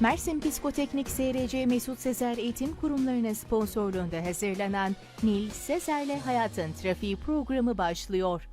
Mersin Psikoteknik SRC Mesut Sezer Eğitim Kurumları'nın sponsorluğunda hazırlanan Nil Sezer'le Hayatın Trafiği programı başlıyor.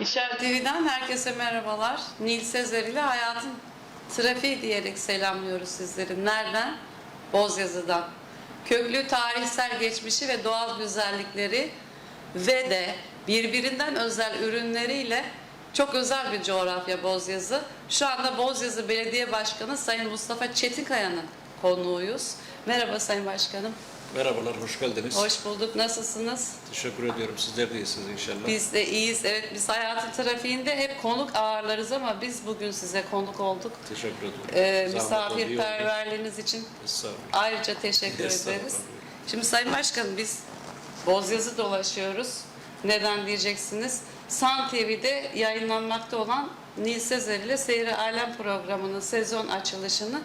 İşaret TV'den herkese merhabalar. Nil Sezer ile Hayatın Trafiği diyerek selamlıyoruz sizleri. Nereden? Bozyazı'dan. Köklü tarihsel geçmişi ve doğal güzellikleri ve de birbirinden özel ürünleriyle çok özel bir coğrafya Bozyazı. Şu anda Bozyazı Belediye Başkanı Sayın Mustafa Çetinkaya'nın konuğuyuz. Merhaba Sayın Başkanım. Merhabalar, hoş geldiniz. Hoş bulduk. Nasılsınız? Teşekkür ediyorum. Sizler de iyisiniz inşallah. Biz de iyiyiz. Evet biz hayatın trafiğinde hep konuk ağırlarız ama biz bugün size konuk olduk. Teşekkür ediyorum. Ee, misafirperverliğiniz için ayrıca teşekkür ederiz. Şimdi Sayın Başkanım biz Bozyazı dolaşıyoruz. Neden diyeceksiniz? San TV'de yayınlanmakta olan Nil Sezer ile Seyri Alem programının sezon açılışını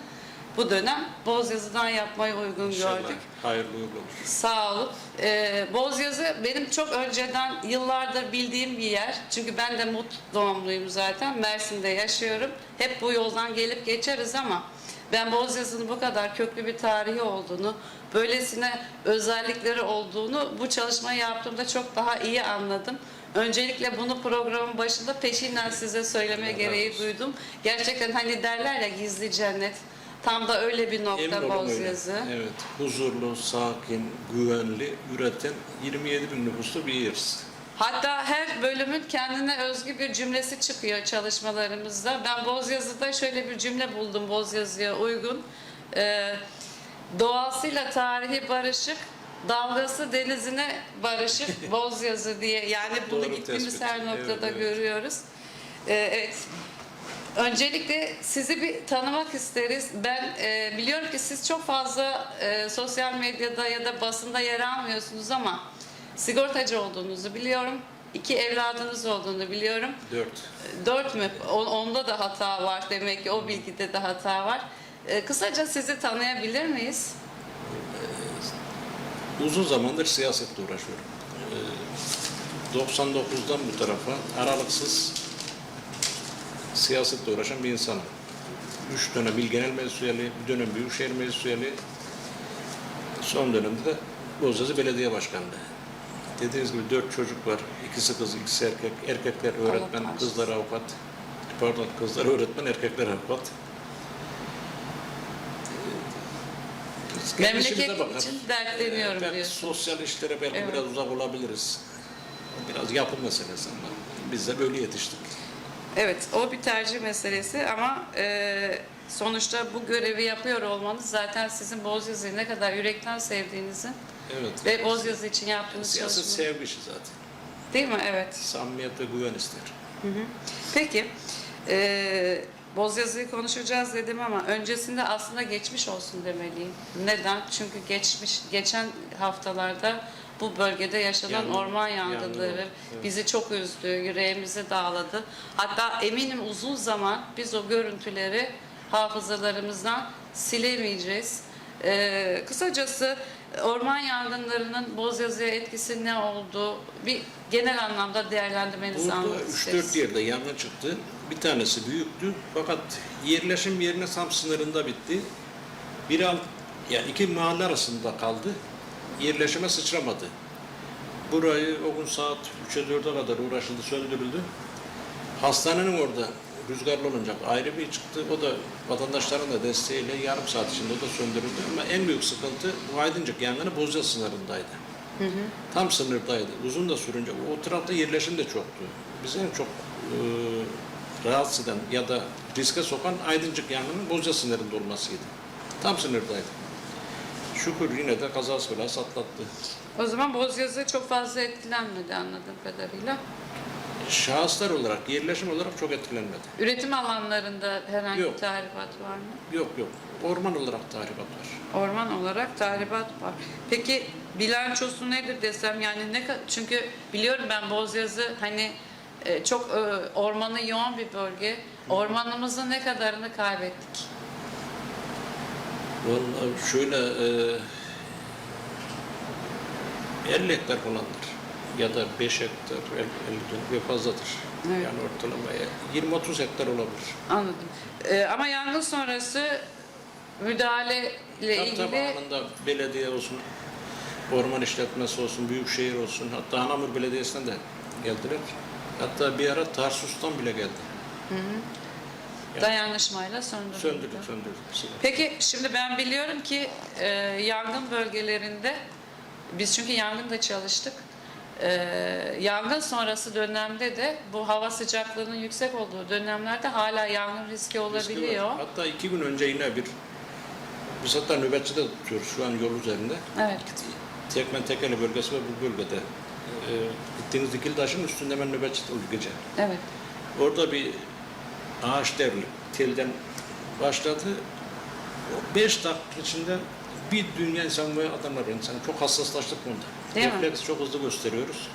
bu dönem Bozyazı'dan yapmayı uygun İnşallah. gördük. Hayırlı uğurlu olur. Sağ olun. Ee, Bozyazı benim çok önceden yıllardır bildiğim bir yer. Çünkü ben de Mut doğumluyum zaten. Mersin'de yaşıyorum. Hep bu yoldan gelip geçeriz ama ben Bozyazı'nın bu kadar köklü bir tarihi olduğunu, böylesine özellikleri olduğunu bu çalışmayı yaptığımda çok daha iyi anladım. Öncelikle bunu programın başında peşinden size söyleme gereği olsun. duydum. Gerçekten hani derler ya gizli cennet. Tam da öyle bir nokta. Bozyazı. Evet, huzurlu, sakin, güvenli, üreten 27 bin nüfuslu bir yeriz. Hatta her bölümün kendine özgü bir cümlesi çıkıyor çalışmalarımızda. Ben Bozyazı'da şöyle bir cümle buldum Bozyazı'ya uygun. Ee, doğasıyla tarihi barışık, dalgası denizine barışık Bozyazı diye. Yani bunu Doğru gittiğimiz tespit. her noktada Evet, evet. görüyoruz. Ee, evet. Öncelikle sizi bir tanımak isteriz. Ben e, biliyorum ki siz çok fazla e, sosyal medyada ya da basında yer almıyorsunuz ama sigortacı olduğunuzu biliyorum. İki evladınız olduğunu biliyorum. 4. Dört mü? Onda da hata var demek ki o bilgide de hata var. E, kısaca sizi tanıyabilir miyiz? Uzun zamandır siyasetle uğraşıyorum. Ee, 99'dan bu tarafa aralıksız siyasetle uğraşan bir insanım. Üç dönem il genel meclis üyeliği, bir dönem büyükşehir meclis üyeliği, son dönemde de Bozyazı Belediye Başkanlığı. Dediğiniz gibi dört çocuk var. İkisi kız, ikisi erkek. Erkekler öğretmen, bağışlasın. kızlar avukat. Pardon, kızlar öğretmen, erkekler avukat. Biz işimize Memleket için dertleniyorum Ben diyorsun. sosyal işlere belki Evet. biraz uzak olabiliriz. Biraz yapı meselesi ama biz de böyle yetiştik. Evet, o bir tercih meselesi ama e, sonuçta bu görevi yapıyor olmanız zaten sizin Bozyazı'yı ne kadar yürekten sevdiğinizi Evet. ve Bozyazı için yaptığınız Siyaset çalışma. sevgi işi zaten. Değil mi? Evet. Samimiyet ve güven ister. Peki, e, Bozyazı'yı konuşacağız dedim ama öncesinde aslında geçmiş olsun demeliyim. Neden? Çünkü geçmiş geçen haftalarda bu bölgede yaşanan Yangın, orman yangın yangınları oldu, evet. bizi çok üzdü, yüreğimizi dağladı. Hatta eminim uzun zaman biz o görüntüleri hafızalarımızdan silemeyeceğiz. Ee, kısacası orman yangınlarının Bozyazı'ya etkisi ne oldu? Bir genel anlamda değerlendirmenizi anlamak 3-4 isteriz. yerde yangın çıktı. Bir tanesi büyüktü fakat yerleşim yerine Sam sınırında bitti. Bir alt, yani iki mahalle arasında kaldı. Yerleşime sıçramadı. Burayı o gün saat 3'e 4'e kadar uğraşıldı, söndürüldü. Hastanenin orada rüzgarlı olunca ayrı bir çıktı. O da vatandaşların da desteğiyle yarım saat içinde o da söndürüldü. Ama en büyük sıkıntı bu Aydıncık yangını Bozca sınırındaydı. Tam sınırdaydı. Uzun da sürünce o tarafta yerleşim de çoktu. Biz en çok e, rahatsız eden ya da riske sokan Aydıncık yangının Bozca sınırında olmasıydı. Tam sınırdaydı. Şükür yine de kazası belası atlattı. O zaman Bozyazı çok fazla etkilenmedi anladığım kadarıyla. Şahıslar olarak, yerleşim olarak çok etkilenmedi. Üretim alanlarında herhangi Yok. bir tahribat var mı? Yok yok. Orman olarak tahribat var. Orman olarak tahribat var. Peki bilançosu nedir desem yani ne ka- çünkü biliyorum ben Bozyazı hani e, çok e, ormanı yoğun bir bölge. Ormanımızın ne kadarını kaybettik? Vallahi şöyle e, 50 hektar falandır. Ya da 5 hektar, 50 ve fazladır. Evet. Yani ortalama 20-30 hektar olabilir. Anladım. E, ama yangın sonrası müdahale ile Tabii tabii ilgili anında belediye olsun, orman işletmesi olsun, büyükşehir olsun, hatta Anamur Belediyesi'nden de geldiler. Hatta bir ara Tarsus'tan bile geldi. Dayanışmayla söndürüldü. Söndürdük, söndürdük. Peki şimdi ben biliyorum ki e, yangın bölgelerinde biz çünkü yangında çalıştık. E, yangın sonrası dönemde de bu hava sıcaklığının yüksek olduğu dönemlerde hala yangın riski Riski olabiliyor. Hatta iki gün önce yine bir, biz hatta nöbetçi de tutuyoruz şu an yol üzerinde. Evet. Tekmen Tekeli bölgesi ve bu bölgede. E, gittiğiniz Dikildaş'ın üstünde hemen nöbetçi tutuldu gece. Evet. Orada bir ağaç devri telden başladı. O beş dakika içinde bir dünya insan ve adamlar insan çok hassaslaştık bunda. Değil mi? Refleks çok hızlı gösteriyoruz.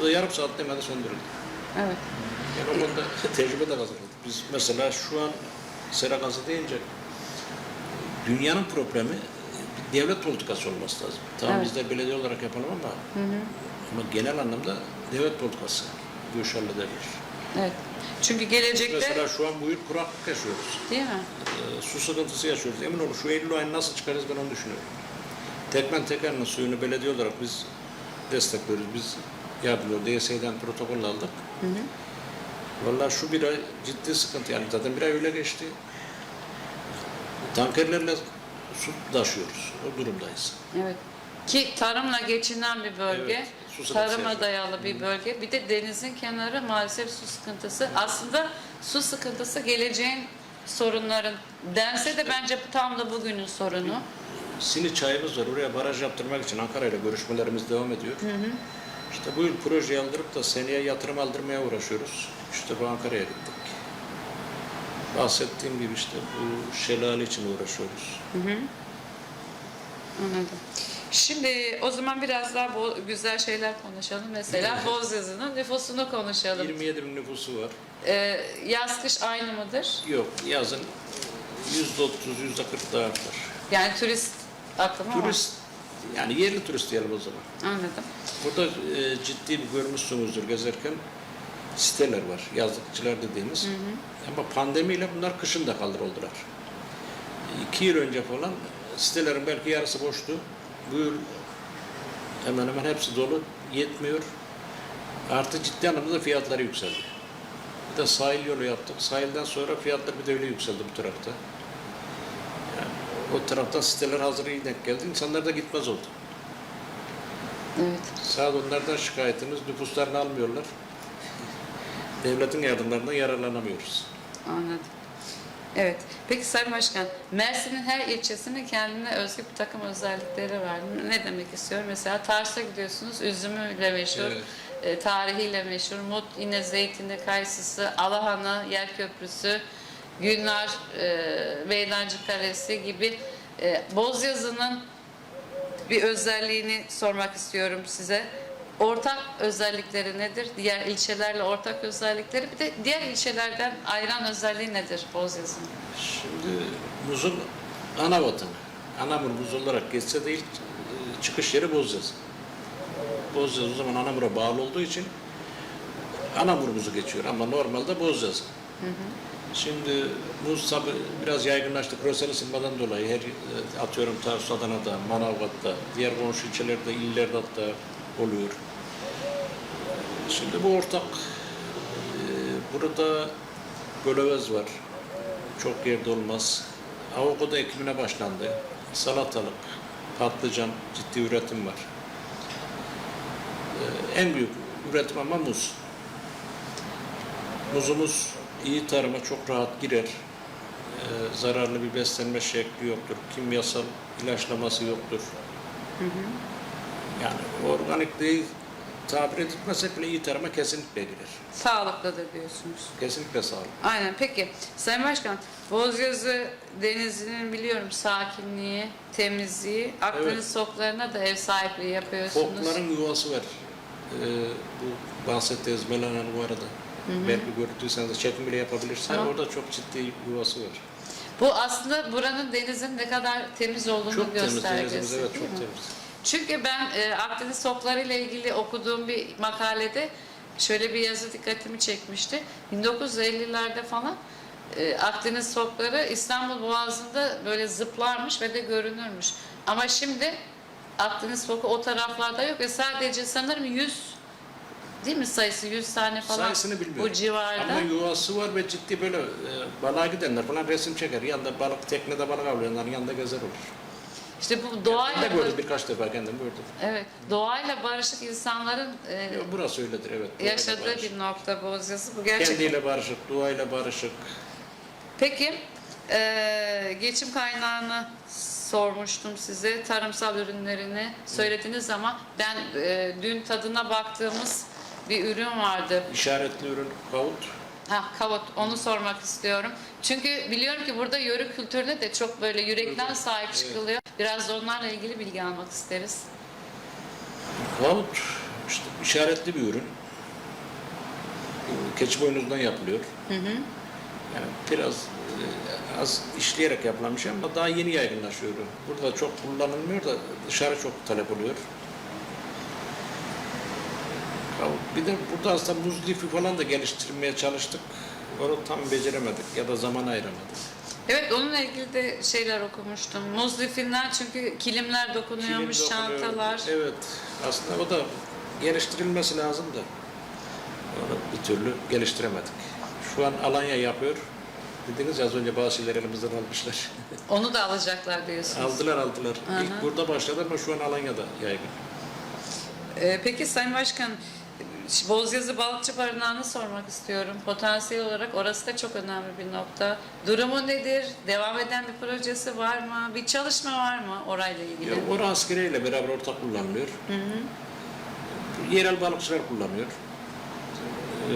O da yarım saat demede söndürüldü. Evet. Yani o konuda tecrübe de kazandık. Biz mesela şu an sera gazı deyince dünyanın problemi bir devlet politikası olması lazım. Tamam Evet. bizler belediye olarak yapalım ama ama genel anlamda devlet politikası bu iş hallederler. Evet. Çünkü gelecekte Mesela şu an bu yıl kuraklık yaşıyoruz. değil mi? Ee, su sıkıntısı yaşıyoruz. Emin olun şu Eylül ayını nasıl çıkarız ben onu düşünüyorum. Tekmen Teker'in suyunu belediye olarak biz destekliyoruz. Biz yardımcı DSE'den protokol aldık. Vallahi şu bir ay ciddi sıkıntı yani zaten bir ay öyle geçti. Tankerlerle su taşıyoruz. O durumdayız. Evet. Ki tarımla geçinen bir bölge. Evet, su sıkıntısı tarıma yaşıyor. dayalı bir bölge. Bir de denizin kenarı maalesef su sıkıntısı. Aslında su sıkıntısı geleceğin sorunların dense de bence tam da bugünün sorunu. Sini çayımız var. Oraya baraj yaptırmak için Ankara ile görüşmelerimiz devam ediyor. İşte bu yıl projeyi aldırıp da seneye yatırım aldırmaya uğraşıyoruz. İşte bu Ankara'ya gittik. Bahsettiğim gibi işte bu şelale için uğraşıyoruz. Anladım. Şimdi o zaman biraz daha bu güzel şeyler konuşalım. Mesela Bozyazı'nın nüfusunu konuşalım. 27 bin nüfusu var. Ee, yaz kış aynı mıdır? Yok yazın yüzde otuz, yüzde kırk daha artar. Yani turist akımı var. Turist, yani yerli turist diyelim o zaman. Anladım. Burada e, ciddi bir görmüşsünüzdür gezerken siteler var, yazlıkçılar dediğimiz. Ama pandemiyle bunlar kışın da kaldırıldılar. İki yıl önce falan sitelerin belki yarısı boştu. Bu yıl hemen hemen hepsi dolu, yetmiyor. Artı ciddi anlamda fiyatları yükseldi. Bir de sahil yolu yaptık. Sahilden sonra fiyatlar bir de öyle yükseldi bu tarafta. Yani o taraftan siteler hazır iyi denk geldi. İnsanlar da gitmez oldu. Evet. Saat onlardan şikayetimiz nüfuslarını almıyorlar. Devletin yardımlarından yararlanamıyoruz. Anladım. Evet. Peki Sayın Başkan, Mersin'in her ilçesinin kendine özgü bir takım özellikleri var. Ne demek istiyorum? Mesela Tarsus'a gidiyorsunuz, üzümüyle meşhur, Evet. e, tarihiyle meşhur, Mut yine zeytini, kayısısı, Alahanı, Yer Köprüsü, Gülnar, e, Meydancı Kalesi gibi e, Bozyazı'nın bir özelliğini sormak istiyorum size. Ortak özellikleri nedir? Diğer ilçelerle ortak özellikleri bir de diğer ilçelerden ayıran özelliği nedir Bozyazı'nın? Şimdi muzun ana vatanı. Anamur muz olarak geçse de ilk e, çıkış yeri Bozyazı. Bozyazı o zaman Anamur'a bağlı olduğu için Anamur muzu geçiyor ama normalde Bozyazı. Şimdi muz tabi biraz yaygınlaştı. Küresel ısınmadan dolayı her e, atıyorum Tarsus, Adana'da, Manavgat'ta, diğer komşu ilçelerde, illerde hatta oluyor. Şimdi bu ortak e, burada Gölövez var. Çok yerde olmaz. Avokado ekimine başlandı. Salatalık, patlıcan ciddi üretim var. Ee, en büyük üretim ama muz. Muzumuz iyi tarıma çok rahat girer. Ee, zararlı bir beslenme şekli yoktur. Kimyasal ilaçlaması yoktur. Yani organikliği tabir edilmesek bile iyi tarıma kesinlikle girer. Sağlıklıdır diyorsunuz. Kesinlikle sağlıklı. Aynen peki Sayın Başkan Bozgözü Denizi'nin biliyorum sakinliği, temizliği, Akdeniz Evet. soklarına da ev sahipliği yapıyorsunuz. Fokların yuvası var. Ee, bu bahsettiğiniz Melana'nın bu arada. Belki gördüyseniz de çekim bile yapabilirsiniz. Tamam. Orada çok ciddi yuvası var. Bu aslında buranın denizin ne kadar temiz olduğunu Çok temiz göstergesi denizimiz, evet değil çok mi? temiz. Çünkü ben e, Akdeniz sokları ile ilgili okuduğum bir makalede şöyle bir yazı dikkatimi çekmişti. 1950'lerde falan e, Akdeniz sokları İstanbul Boğazı'nda böyle zıplarmış ve de görünürmüş. Ama şimdi Akdeniz soku o taraflarda yok ve sadece sanırım 100 değil mi sayısı 100 tane falan Sayısını bilmiyorum. bu civarda. Ama yuvası var ve ciddi böyle e, balığa gidenler falan resim çeker. Yanında balık, teknede balık avlayanların yanında gezer olur. İşte bu Ben de doğayla gördüm birkaç defa kendim gördüm. evet doğayla barışık insanların e, Ya, burası öyledir evet. doğayla yaşadığı barışık. bir nokta Bozyazı. Bu gerçekten Kendiyle barışık, doğayla barışık. Peki, eee, geçim kaynağını sormuştum size. Tarımsal ürünlerini söylediniz ama ben eee, dün tadına baktığımız bir ürün vardı. İşaretli ürün kavut. Ha, kavut. Onu sormak istiyorum. Çünkü biliyorum ki burada yörük kültürüne de çok böyle yürekten Evet, sahip evet. çıkılıyor. Biraz da onlarla ilgili bilgi almak isteriz. Kavut işte işaretli bir ürün. Keçi boynuzundan yapılıyor. Yani biraz e, az işleyerek yapılan bir şey ama daha yeni yaygınlaşıyor. Burada çok kullanılmıyor da dışarı çok talep oluyor. Bir de burada aslında muz lifi falan da geliştirmeye çalıştık. Onu tam beceremedik ya da zaman ayıramadık. Evet onunla ilgili de şeyler okumuştum. Muz lifinden çünkü kilimler dokunuyormuş, Kilim dokunuyor. çantalar. Evet. Aslında o da geliştirilmesi lazım da onu bir türlü geliştiremedik. Şu an Alanya yapıyor. Dediniz ya az önce bazı şeyler elimizden almışlar. Onu da alacaklar diyorsunuz. aldılar aldılar. Aha. İlk burada başladı ama şu an Alanya'da yaygın. Ee, peki Sayın Başkan, Bozyazı Balıkçı Barınağı'nı sormak istiyorum. Potansiyel olarak orası da çok önemli bir nokta. Durumu nedir? Devam eden bir projesi var mı? Bir çalışma var mı orayla ilgili? Ya, orası askeriyle beraber ortak kullanılıyor. Yerel balıkçılar kullanıyor. Ee,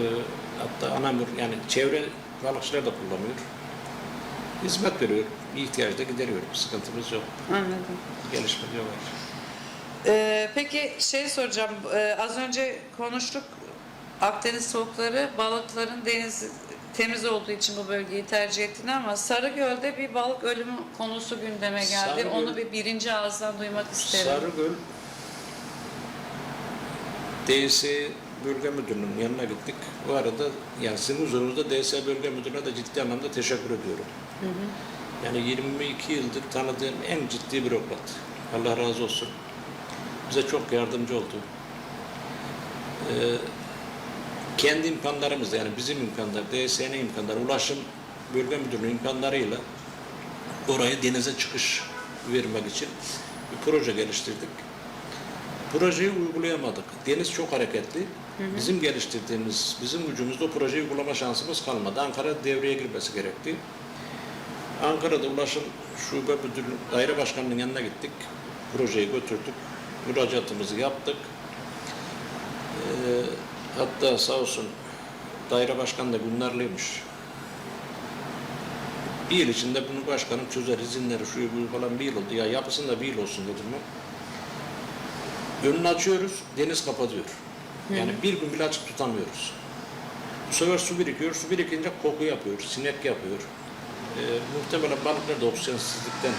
hatta anamur yani çevre balıkçılar da kullanıyor. Hizmet veriyor. Bir da gideriyor. Bir sıkıntımız yok. Anladım. Gelişme diyorlar. Ee, peki şey soracağım. Ee, az önce konuştuk. Akdeniz soğukları balıkların deniz temiz olduğu için bu bölgeyi tercih ettiğini ama Sarıgöl'de bir balık ölümü konusu gündeme geldi. Sarıgöl- Onu bir birinci ağızdan duymak isterim. Sarıgöl DS Bölge Müdürlüğü'nün yanına gittik. Bu arada yani sizin huzurunuzda DS Bölge Müdürlüğü'ne de ciddi anlamda teşekkür ediyorum. Yani 22 yıldır tanıdığım en ciddi bürokrat. Allah razı olsun. Bize çok yardımcı oldu. Ee, kendi imkanlarımızla yani bizim imkanlar, DSN imkanları, ulaşım bölge müdürlüğü imkanlarıyla oraya denize çıkış vermek için bir proje geliştirdik. Projeyi uygulayamadık. Deniz çok hareketli. Bizim geliştirdiğimiz, bizim gücümüzde o projeyi uygulama şansımız kalmadı. Ankara devreye girmesi gerekti. Ankara'da Ulaşım Şube Müdürlüğü, Daire Başkanlığı'nın yanına gittik. Projeyi götürdük. Müracaatımızı yaptık. Ee, hatta sağ olsun daire başkanı da Günlerliymiş. Bir yıl içinde bunu başkanım çözer, izinleri, şu bu falan bir yıl oldu. Ya yapısın da bir yıl olsun dedim ben. Önünü açıyoruz, deniz kapatıyor. Yani bir gün bile açık tutamıyoruz. Bu sefer su birikiyor, su birikince koku yapıyor, sinek yapıyor. Ee, muhtemelen balıklar da oksijensizlikten.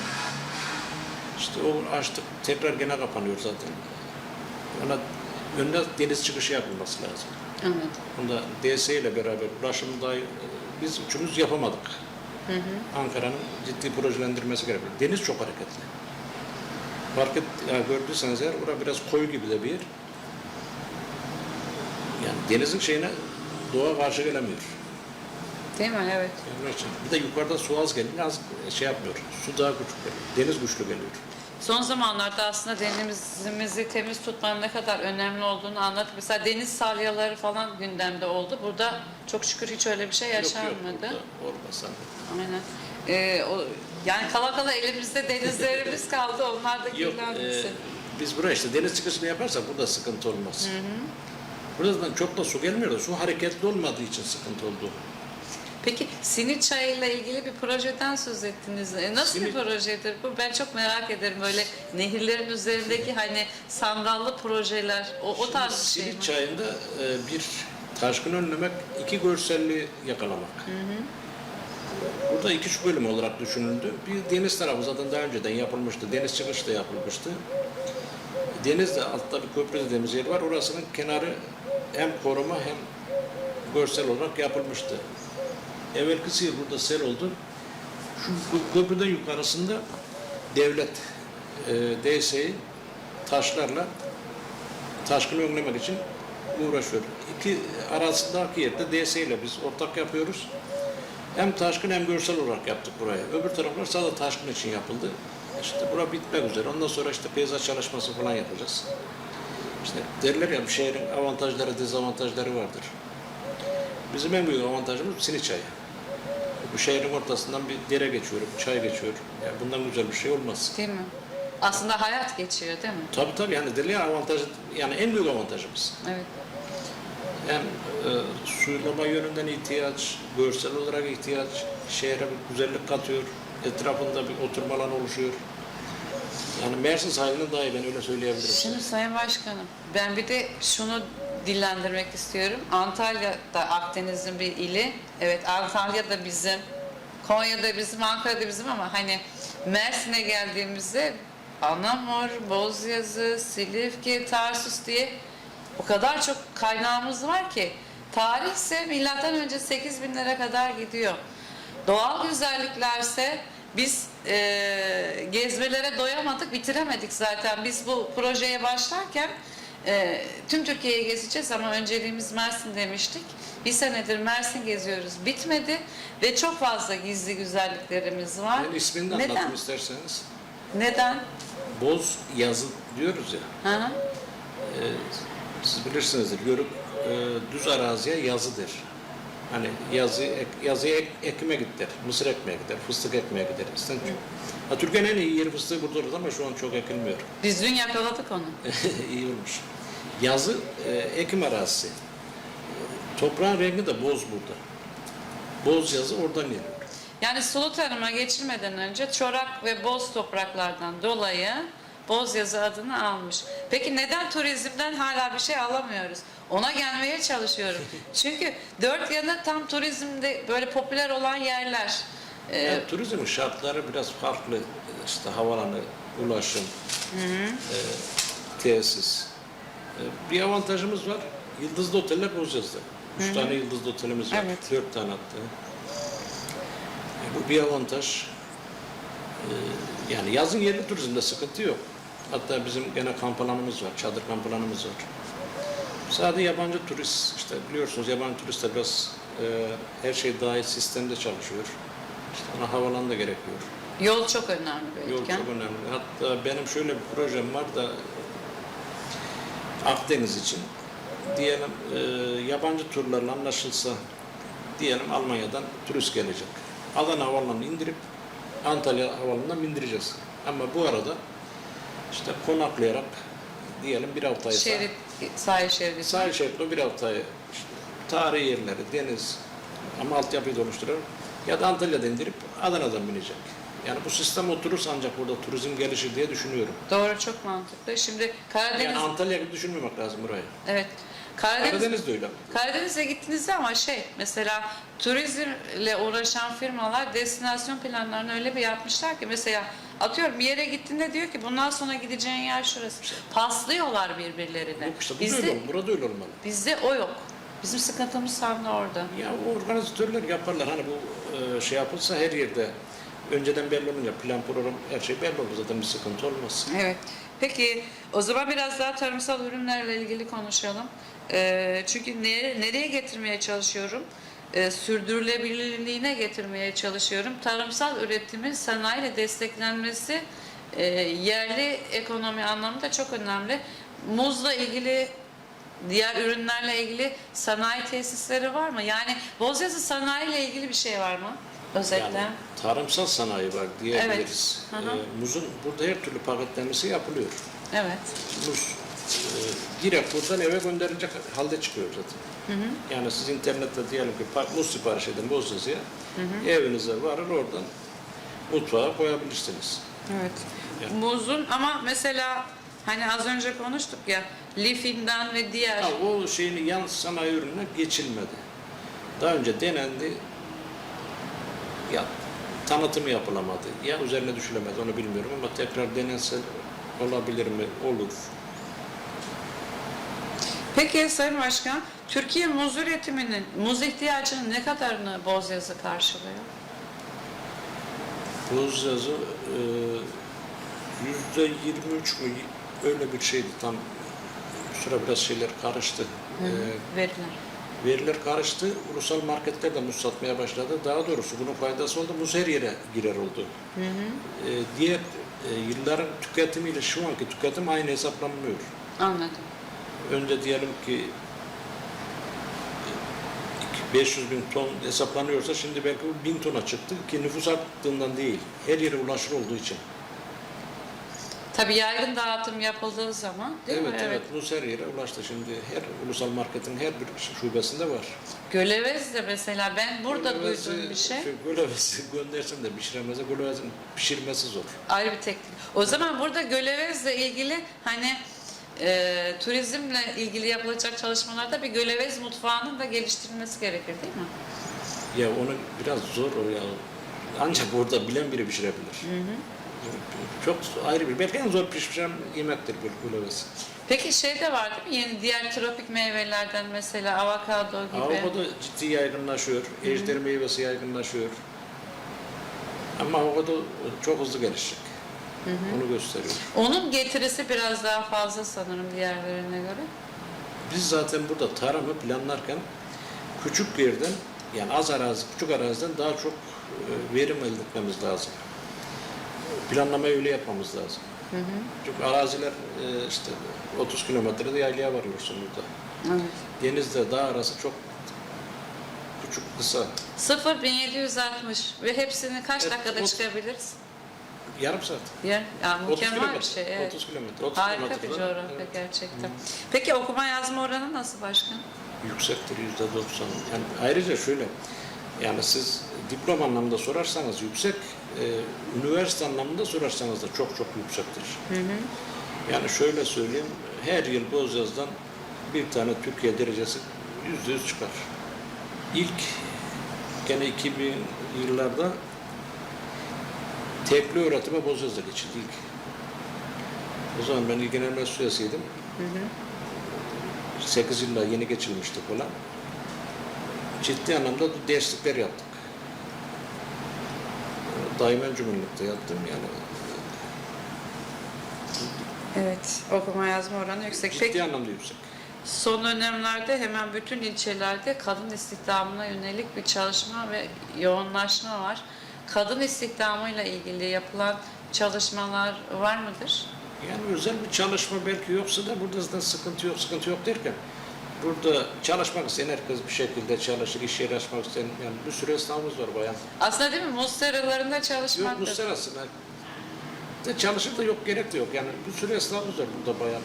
İşte o açtık, tekrar gene kapanıyor zaten. Ona önüne deniz çıkışı yapılması lazım. Anladım. Bunda DS ile beraber ulaşımda biz üçümüz yapamadık. Ankara'nın ciddi projelendirmesi gerekiyor. Deniz çok hareketli. Fark et, ya gördüyseniz eğer orası biraz koyu gibi de bir yer. Yani denizin şeyine doğa karşı gelemiyor. Değil mi? Evet. Yani. Bir de yukarıda su az geliyor, az şey yapmıyor. Su daha güçlü geliyor. Deniz güçlü geliyor. Son zamanlarda aslında denizimizi temiz tutmanın ne kadar önemli olduğunu anlatıp mesela deniz salyaları falan gündemde oldu. Burada çok şükür hiç öyle bir şey Yok, yok, yaşanmadı. burada olmasa. Aynen. Ee, o, yani kala kala elimizde denizlerimiz kaldı. Onlar da Yok, kirlenmesin. e, biz buraya işte deniz çıkışını yaparsak burada sıkıntı olmaz. Buradan çok da su gelmiyor da su hareketli olmadığı için sıkıntı oldu. Peki Sinir Çayı ile ilgili bir projeden söz ettiniz. E, Nasıl bir Sinir- projedir bu? Ben çok merak ederim. Böyle nehirlerin üzerindeki hani sandallı projeler, o, o tarz bir şey mi? Çayında e, bir taşkın önlemek, iki görselliği yakalamak. Burada iki şu bölüm olarak düşünüldü. Bir deniz tarafı zaten daha önceden yapılmıştı. Deniz çıkışı da yapılmıştı. Denizde altta bir köprü dediğimiz yer var. Orasının kenarı hem koruma hem görsel olarak yapılmıştı. Evvelkisi yıl burada sel oldu. Şu kö- köprüden yukarısında devlet e, DSİ taşlarla taşkını önlemek için uğraşıyor. İki arasındaki yerde DS ile biz ortak yapıyoruz. Hem taşkın hem görsel olarak yaptık burayı. Öbür taraflar sadece taşkın için yapıldı. İşte bura bitmek üzere. Ondan sonra işte peyzaj çalışması falan yapacağız. İşte derler ya bir şehrin avantajları, dezavantajları vardır. Bizim en büyük avantajımız Sini çayı. Bu şehrin ortasından bir dere geçiyor, bir çay geçiyor. Yani bundan güzel bir şey olmaz. Değil mi? Aslında hayat geçiyor değil mi? Tabii tabii yani derler ya avantaj, yani en büyük avantajımız. Evet. Hem e, suyulama yönünden ihtiyaç, görsel olarak ihtiyaç, şehre bir güzellik katıyor, etrafında bir oturma alanı oluşuyor. Yani Mersin sahilinde dahi ben öyle söyleyebilirim. Şimdi Sayın Başkanım, ben bir de şunu dillendirmek istiyorum. Antalya da Akdeniz'in bir ili. Evet Antalya da bizim, Konya da bizim, Ankara da bizim ama hani Mersin'e geldiğimizde Anamur, Bozyazı, Silifke, Tarsus diye o kadar çok kaynağımız var ki tarih ise milattan önce 8000'lere kadar gidiyor. Doğal güzelliklerse biz e, gezmelere doyamadık, bitiremedik zaten. Biz bu projeye başlarken e, tüm Türkiye'yi gezeceğiz ama önceliğimiz Mersin demiştik. Bir senedir Mersin geziyoruz, bitmedi ve çok fazla gizli güzelliklerimiz var. Ben ismini de Neden? anlatayım isterseniz. Neden? Boz yazı diyoruz ya. Hı hı. e, siz bilirsinizdir. Yörük e, düz araziye yazıdır. Hani yazı, ek, yazıya ek, ekime gider, mısır ekmeye gider, fıstık ekmeye gider. İsten ha, Türkiye'nin en iyi yeri fıstığı burada olur ama şu an çok ekilmiyor. Biz dün yakaladık onu. iyi olmuş. Yazı e, ekim arazisi. Toprağın rengi de boz burada. Boz yazı oradan geliyor. Yani sulu tarıma geçilmeden önce çorak ve boz topraklardan dolayı boz yazı adını almış. Peki neden turizmden hala bir şey alamıyoruz? Ona gelmeye çalışıyorum. Çünkü dört yanı tam turizmde böyle popüler olan yerler. Ee, Yani turizmin şartları biraz farklı. İşte havalanı, ulaşım, e, tesis. E, bir avantajımız var. Yıldızlı oteller Bozyaz'da. Üç tane yıldızlı otelimiz var. Evet. Dört tane hatta. E, bu bir avantaj. E, yani yazın yerli turizmde sıkıntı yok. Hatta bizim gene kamp alanımız var. Çadır kamp alanımız var. Sadece yabancı turist, işte biliyorsunuz yabancı turistler biraz e, her şey dahil sistemde çalışıyor. İşte ona havalan da gerekiyor. yol çok önemli bir Yol etken. çok önemli. Hatta benim şöyle bir projem var da Akdeniz için diyelim e, yabancı turlarla anlaşılsa diyelim Almanya'dan turist gelecek. Adana havalanını indirip Antalya havalanından bindireceğiz. Ama bu arada işte konaklayarak diyelim bir haftaysa Şerit, sahil şeridi. Sahil şeritinde bir haftayı işte, tarihi yerleri, deniz ama altyapıyı da oluşturur. Ya da Antalya'da indirip Adana'dan binecek. Yani bu sistem oturursa ancak burada turizm gelişir diye düşünüyorum. Doğru çok mantıklı. Şimdi Karadeniz, Yani Antalya gibi düşünmemek lazım burayı. evet. Karadeniz, Karadeniz de öyle. Karadeniz'e gittiğinizde ama şey mesela turizmle uğraşan firmalar destinasyon planlarını öyle bir yapmışlar ki mesela atıyorum bir yere gittiğinde diyor ki bundan sonra gideceğin yer şurası. Paslıyorlar birbirlerine. Yok işte bu öyle bizde, olmalı, burada öyle olmalı. bizde o yok. Bizim sıkıntımız da orada. Ya organizatörler yaparlar. Hani bu e, şey yapılsa her yerde önceden belli olunca plan program her şey belli olur zaten bir sıkıntı olmaz. Evet. Peki o zaman biraz daha tarımsal ürünlerle ilgili konuşalım. Ee, çünkü nereye, nereye getirmeye çalışıyorum? Ee, sürdürülebilirliğine getirmeye çalışıyorum. Tarımsal üretimin sanayiyle desteklenmesi e, yerli ekonomi anlamında çok önemli. Muzla ilgili diğer ürünlerle ilgili sanayi tesisleri var mı? Yani Bozyazı sanayi ile ilgili bir şey var mı? Özetle. Yani tarımsal sanayi var diyebiliriz. Evet. Hı hı. Ee, muzun burada her türlü paketlemesi yapılıyor. Evet. Muz e, direkt buradan eve gönderilecek halde çıkıyor zaten. Yani siz internette diyelim ki muz sipariş edin Bozyazı'ya. Evinize varır oradan mutfağa koyabilirsiniz. Evet. Yani- Muzun ama mesela hani az önce konuştuk ya lifinden ve diğer Ha, o şeyin yan sanayi ürününe geçilmedi. Daha önce denendi. Ya tanıtımı yapılamadı. Ya üzerine düşülemedi onu bilmiyorum ama tekrar denense olabilir mi? Olur. Peki Sayın Başkan, Türkiye muz üretiminin, muz ihtiyacının ne kadarını Bozyazı karşılıyor? Buz yazı e, yüzde 23 mü öyle bir şeydi tam sıra biraz şeyler karıştı. E, Veriler. Veriler karıştı. Ulusal marketler de muz satmaya başladı. Daha doğrusu bunun faydası oldu. Muz her yere girer oldu. E, diğer e, yılların tüketimiyle şu anki tüketim aynı hesaplanmıyor. Anladım. Önce diyelim ki e, 500 bin ton hesaplanıyorsa şimdi belki bu 1000 tona çıktı ki nüfus arttığından değil. Her yere ulaşır olduğu için. Tabii yaygın dağıtım yapıldığı zaman değil evet, mi? evet muz her yere ulaştı. Şimdi her ulusal marketin her bir şubesinde var. Gölevez de mesela ben burada Gölevezi- duyduğum bir şey. Gölevezi göndersin de pişiremeze gölevezin pişirmesi zor. Ayrı bir teknik. O zaman burada Gölevez'le ilgili hani e, turizmle ilgili yapılacak çalışmalarda bir Gölevez mutfağının da geliştirilmesi gerekir değil mi? Ya onu biraz zor o ya. Ancak orada bilen biri pişirebilir. Çok ayrı bir, belki en zor pişiren yemektir bu gölevezi. Peki şey de var değil mi? Yeni diğer tropik meyvelerden mesela avokado gibi. Avokado ciddi yaygınlaşıyor. Ejder meyvesi yaygınlaşıyor. Ama avokado çok hızlı gelişecek. Onu gösteriyor. Onun getirisi biraz daha fazla sanırım diğerlerine göre. Biz zaten burada tarımı planlarken küçük yerden yani az arazi, küçük araziden daha çok e, verim elde etmemiz lazım. Planlamayı öyle yapmamız lazım. Çünkü araziler e, işte 30 kilometrede yaylaya varıyorsun burada. Evet. Denizle dağ arası çok küçük, kısa. 0.1760 ve hepsini kaç Evet, dakikada o- çıkabiliriz? Yarım saat. Ya, yani 30 mükemmel bir kilometre. şey. Evet. 30 kilometre. 30 Harika bir coğrafya Evet. gerçekten. Peki okuma yazma oranı nasıl başkan? Yüksektir yüzde 90. Yani ayrıca şöyle, yani siz diploma anlamında sorarsanız yüksek, e, üniversite anlamında sorarsanız da çok çok yüksektir. Yani şöyle söyleyeyim, her yıl Bozyaz'dan bir tane Türkiye derecesi yüzde yüz çıkar. İlk gene 2000 yıllarda tekli öğretime Bozyaz'da geçildi ilk. O zaman ben İl Genel Meclis üyesiydim. 8 yılda yeni geçilmişti falan. Ciddi anlamda derslikler yaptık. Daima cumhurlukta yaptım yani. Evet. Okuma yazma oranı yüksek. Ciddi Peki anlamda yüksek. son dönemlerde hemen bütün ilçelerde kadın istihdamına yönelik bir çalışma ve yoğunlaşma var. Kadın istihdamıyla ilgili yapılan çalışmalar var mıdır? Yani özel bir çalışma belki yoksa da burada zaten sıkıntı yok, sıkıntı yok derken burada çalışmak isteyen herkes bir şekilde çalışır, iş yeri açmak isteyen yani bir sürü esnafımız var bayan. Aslında değil mi? Muz seralarında çalışmak Yok da- uluslararası. De çalışır da yok, gerek de yok. Yani bir sürü esnafımız var burada bayan.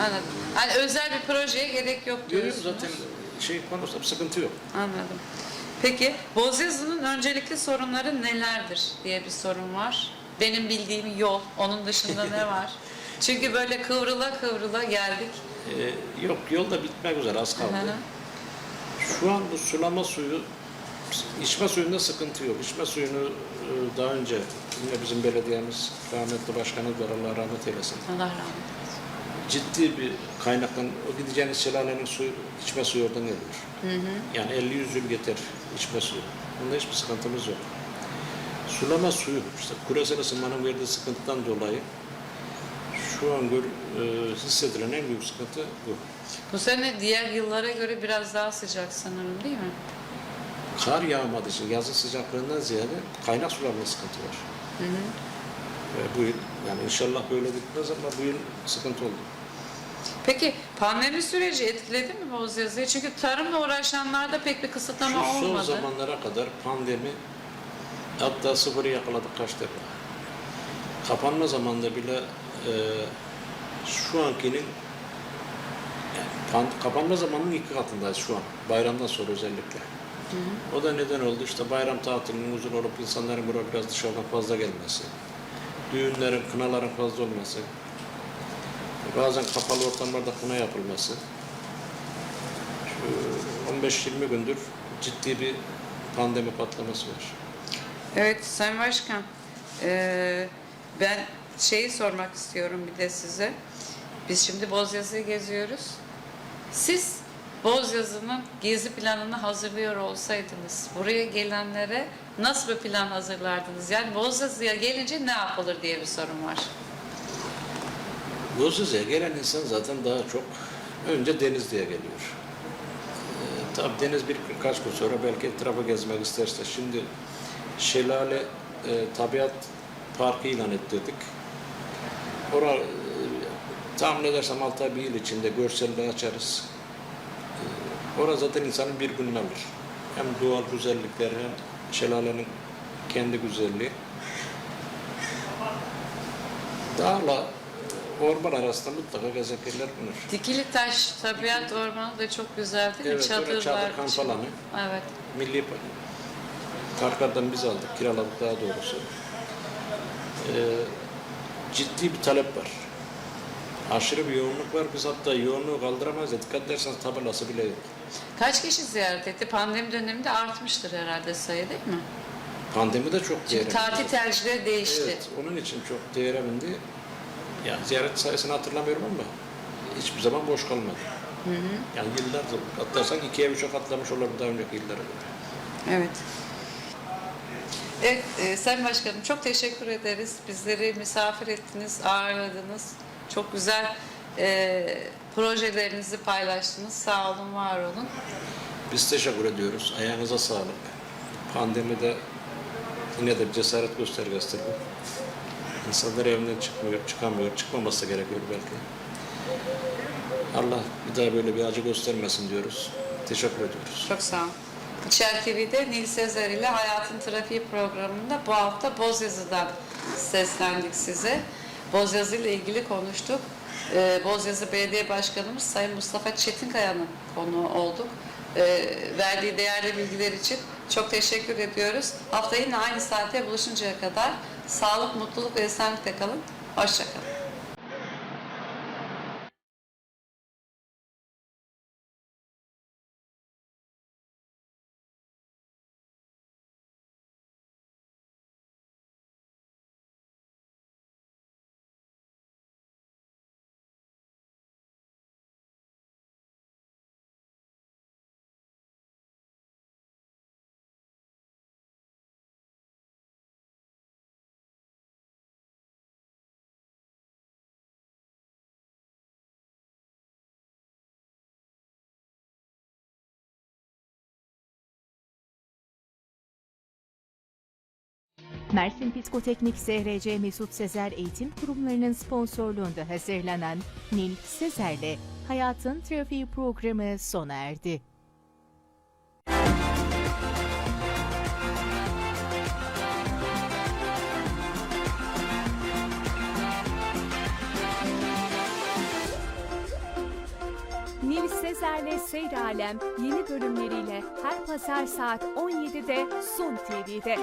Anladım. Hani özel bir projeye gerek yok Görüyoruz diyorsunuz. zaten şey konusunda bir sıkıntı yok. Anladım. Peki Bozyazı'nın öncelikli sorunları nelerdir diye bir sorun var. Benim bildiğim yol. Onun dışında ne var? Çünkü böyle kıvrıla kıvrıla geldik. Ee, yok yolda bitmek üzere az kaldı. Hı hı. Şu an bu sulama suyu, içme suyunda sıkıntı yok. İçme suyunu e, daha önce yine bizim belediyemiz, rahmetli başkanı var Allah rahmet eylesin. Allah rahmet eylesin. Ciddi bir kaynaktan, o gideceğiniz şelalenin suyu, içme suyu oradan geliyor. Yani 50-100 yıl yeter içme suyu. Bunda hiçbir sıkıntımız yok. Sulama suyu, işte küresel ısınmanın verdiği sıkıntıdan dolayı şu an gör, e, hissedilen en büyük sıkıntı bu. Bu sene diğer yıllara göre biraz daha sıcak sanırım değil mi? kar yağmadığı için yazın sıcaklığından ziyade kaynak sularında sıkıntı var. Ve bu yıl Yani inşallah böyle gitmez ama bu yıl sıkıntı oldu. Peki pandemi süreci etkiledi mi Bozyazı'yı? Çünkü tarımla uğraşanlarda pek bir kısıtlama Şu son olmadı. zamanlara kadar pandemi hatta sıfırı yakaladık kaç defa. Kapanma zamanında bile e, şu ankinin yani pan- kapanma zamanının iki katındayız şu an. Bayramdan sonra özellikle. O da neden oldu? İşte bayram tatilinin uzun olup insanların buraya biraz dışarıdan fazla gelmesi. Düğünlerin, kınaların fazla olması. Bazen kapalı ortamlarda kına yapılması. Şu 15-20 gündür ciddi bir pandemi patlaması var. Evet Sayın Başkan, eee, ben şeyi sormak istiyorum bir de size. Biz şimdi Bozyazı'yı geziyoruz. Siz Bozyazı'nın gezi planını hazırlıyor olsaydınız, buraya gelenlere nasıl bir plan hazırlardınız? Yani Bozyazı'ya gelince ne yapılır diye bir sorun var. Bozüz'e gelen insan zaten daha çok önce deniz diye geliyor. Ee, tabii deniz bir birkaç gün sonra belki etrafı gezmek isterse. Şimdi Şelale e, Tabiat Parkı ilan ettirdik. Ora e, tahmin edersem altı ay bir yıl içinde görselliği açarız. E, orası zaten insanın bir gününü alır. Hem doğal güzellikleri hem şelalenin kendi güzelliği. Dağla orman arasında mutlaka gezecek yerler bulunur. Dikili Taş Tabiat Ormanı da çok güzel değil mi? Evet, orada çadır kamp alanı. Evet. Milli parklardan biz aldık, kiraladık daha doğrusu. Ee, ciddi bir talep var. Aşırı bir yoğunluk var. Biz hatta yoğunluğu kaldıramayız. Dikkat ederseniz tabelası bile yok. Kaç kişi ziyaret etti? Pandemi döneminde artmıştır herhalde sayı değil mi? Pandemi de çok Çünkü değere tatil tercihleri değişti. Evet, onun için çok değere bindi. Yani ziyaret sayısını hatırlamıyorum ama hiçbir zaman boş kalmadı. Yani yıllardır atlarsan ikiye üçe katlamış olabilir daha önceki yıllara göre. Evet. Evet, e, Sayın Başkanım çok teşekkür ederiz. Bizleri misafir ettiniz, ağırladınız. Çok güzel e, projelerinizi paylaştınız. Sağ olun, var olun. Biz teşekkür ediyoruz. Ayağınıza sağlık. Pandemide yine de bir cesaret göstergesidir bu. İnsanlar evinden çıkmıyor, çıkamıyor, çıkmaması gerekiyor belki. Allah bir daha böyle bir acı göstermesin diyoruz. Teşekkür ediyoruz. Çok sağ olun. İçer TV'de Nil Sezer ile Hayatın Trafiği programında bu hafta Bozyazı'dan seslendik size. Bozyazı ile ilgili konuştuk. Ee, Bozyazı Belediye Başkanımız Sayın Mustafa Çetinkaya'nın konuğu olduk. Ee, verdiği değerli bilgiler için çok teşekkür ediyoruz. Hafta yine aynı saatte buluşuncaya kadar sağlık, mutluluk ve esenlikle kalın. Hoşçakalın. Mersin Psikoteknik SRC Mesut Sezer Eğitim Kurumlarının sponsorluğunda hazırlanan Nil Sezer'le Hayatın Trafiği programı sona erdi. Nil Sezer'le Seyir Alem yeni bölümleriyle her pazar saat 17'de Sun TV'de.